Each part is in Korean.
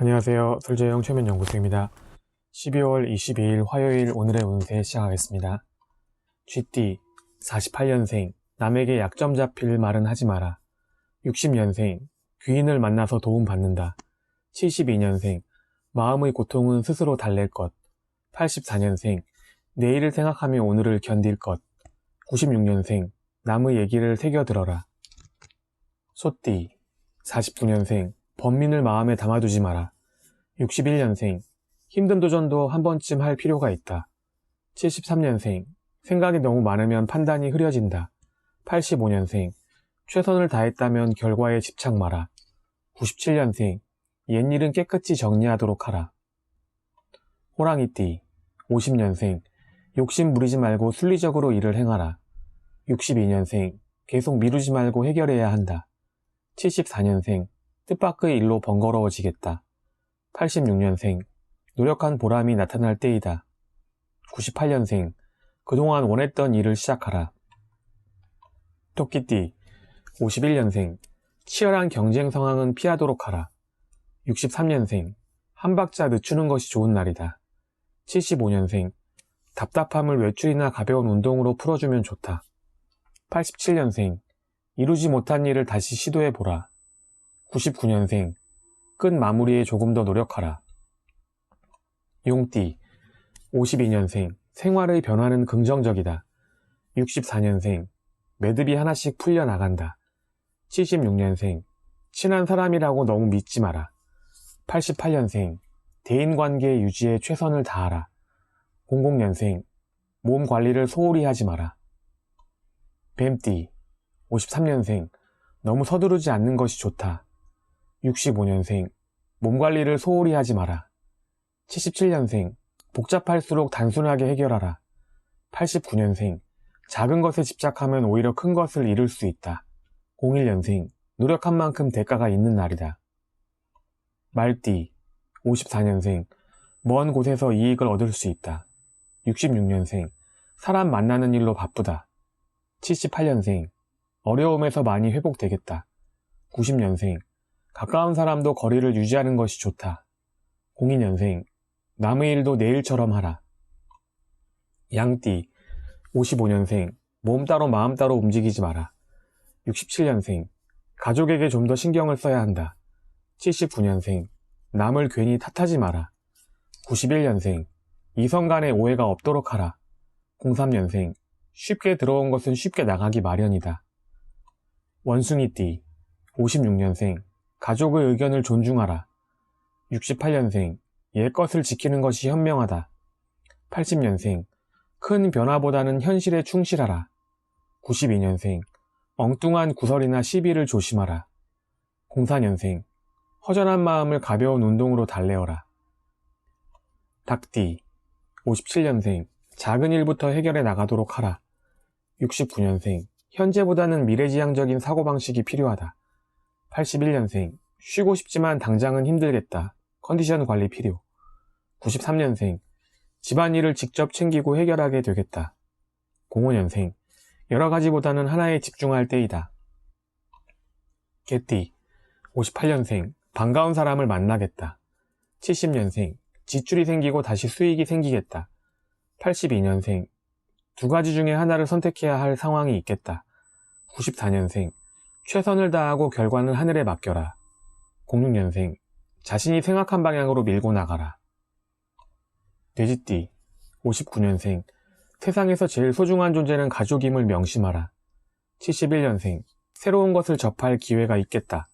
안녕하세요. 설재영 최면연구소입니다. 12월 22일 화요일 오늘의 운세 시작하겠습니다. 쥐띠 48년생 남에게 약점 잡힐 말은 하지 마라. 60년생 귀인을 만나서 도움 받는다. 72년생 마음의 고통은 스스로 달랠 것. 84년생 내일을 생각하며 오늘을 견딜 것. 96년생 남의 얘기를 새겨 들어라. 소띠 49년생 범민을 마음에 담아두지 마라. 61년생 힘든 도전도 한 번쯤 할 필요가 있다. 73년생 생각이 너무 많으면 판단이 흐려진다. 85년생 최선을 다했다면 결과에 집착 마라. 97년생 옛 일은 깨끗이 정리하도록 하라. 호랑이띠 50년생 욕심 부리지 말고 순리적으로 일을 행하라. 62년생 계속 미루지 말고 해결해야 한다. 74년생 뜻밖의 일로 번거로워지겠다. 86년생 노력한 보람이 나타날 때이다. 98년생 그동안 원했던 일을 시작하라. 토끼띠 51년생 치열한 경쟁 상황은 피하도록 하라. 63년생 한 박자 늦추는 것이 좋은 날이다. 75년생 답답함을 외출이나 가벼운 운동으로 풀어주면 좋다. 87년생 이루지 못한 일을 다시 시도해보라. 99년생 끝 마무리에 조금 더 노력하라. 용띠 52년생 생활의 변화는 긍정적이다. 64년생 매듭이 하나씩 풀려나간다. 76년생 친한 사람이라고 너무 믿지 마라. 88년생 대인관계 유지에 최선을 다하라. 00년생 몸 관리를 소홀히 하지 마라. 뱀띠 53년생 너무 서두르지 않는 것이 좋다. 65년생 몸 관리를 소홀히 하지 마라. 77년생 복잡할수록 단순하게 해결하라. 89년생 작은 것에 집착하면 오히려 큰 것을 이룰 수 있다. 01년생 노력한 만큼 대가가 있는 날이다. 말띠 54년생 먼 곳에서 이익을 얻을 수 있다. 66년생 사람 만나는 일로 바쁘다. 78년생 어려움에서 많이 회복되겠다. 90년생 가까운 사람도 거리를 유지하는 것이 좋다. 02년생 남의 일도 내 일처럼 하라. 양띠 55년생 몸 따로 마음 따로 움직이지 마라. 67년생 가족에게 좀 더 신경을 써야 한다. 79년생 남을 괜히 탓하지 마라. 91년생 이성 간의 오해가 없도록 하라. 03년생 쉽게 들어온 것은 쉽게 나가기 마련이다. 원숭이띠 56년생 가족의 의견을 존중하라. 68년생 옛 것을 지키는 것이 현명하다. 80년생 큰 변화보다는 현실에 충실하라. 92년생 엉뚱한 구설이나 시비를 조심하라. 04년생 허전한 마음을 가벼운 운동으로 달래어라. 닭띠 57년생 작은 일부터 해결해 나가도록 하라. 69년생 현재보다는 미래지향적인 사고방식이 필요하다. 81년생 쉬고 싶지만 당장은 힘들겠다. 컨디션 관리 필요. 93년생 집안일을 직접 챙기고 해결하게 되겠다. 05년생 여러 가지보다는 하나에 집중할 때이다. 개띠 58년생 반가운 사람을 만나겠다. 70년생 지출이 생기고 다시 수익이 생기겠다. 82년생 두 가지 중에 하나를 선택해야 할 상황이 있겠다. 94년생 최선을 다하고 결과는 하늘에 맡겨라. 06년생 자신이 생각한 방향으로 밀고 나가라. 돼지띠 59년생 세상에서 제일 소중한 존재는 가족임을 명심하라. 71년생 새로운 것을 접할 기회가 있겠다.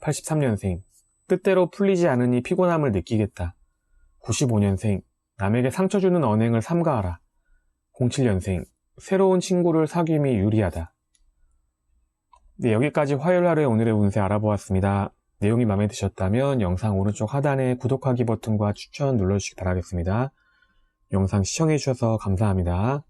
83년생 뜻대로 풀리지 않으니 피곤함을 느끼겠다. 95년생 남에게 상처 주는 언행을 삼가하라. 07년생 새로운 친구를 사귀임이 유리하다. 네, 여기까지 화요일 하루의 오늘의 운세 알아보았습니다. 내용이 마음에 드셨다면 영상 오른쪽 하단에 구독하기 버튼과 추천 눌러주시기 바라겠습니다. 영상 시청해주셔서 감사합니다.